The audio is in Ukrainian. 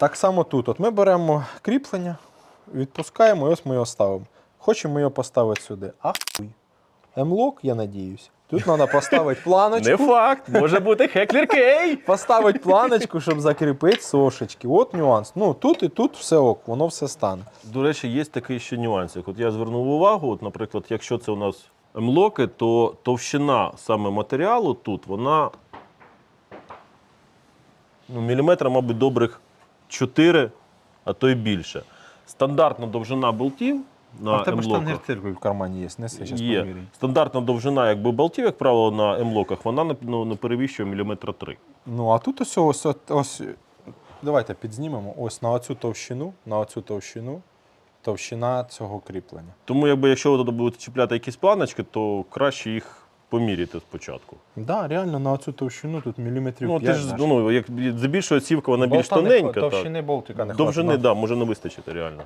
Так само тут. От ми беремо кріплення, відпускаємо і ось ми його ставимо. Хочемо його поставити сюди. А хуй. М-лок, я надіюсь. Тут треба поставити планочку. Не факт, може бути Хеклер Кей. Поставити планочку, щоб закріпити сошечки. От нюанс. Ну тут і тут все ок, воно все стане. До речі, є такий ще нюансик. От я звернув увагу, от, наприклад, якщо це у нас млоки, то товщина саме матеріалу тут, вона ну, міліметра, мабуть, добрих 4, а то й більше. Стандартна довжина болтів на а в тебе М-локах штангенциркуль в кармані є, неси, зараз є. Стандартна довжина якби, болтів, як правило, на М-локах, вона не, ну, не перевищує міліметра 3. Ну, а тут ось, ось, ось. Давайте підзнімемо. Ось на оцю товщину, на оцю товщину, товщина цього кріплення. Тому, якби, якщо ви тут будете чіпляти якісь планочки, то краще їх поміряти спочатку. Так, да, реально на цю товщину тут міліметрів Ну, ти ж ну, як здебільшого цівка, вона більш Болта не тоненька. так. Товщини болтика не Довжини, хватить. да, може не вистачити реально.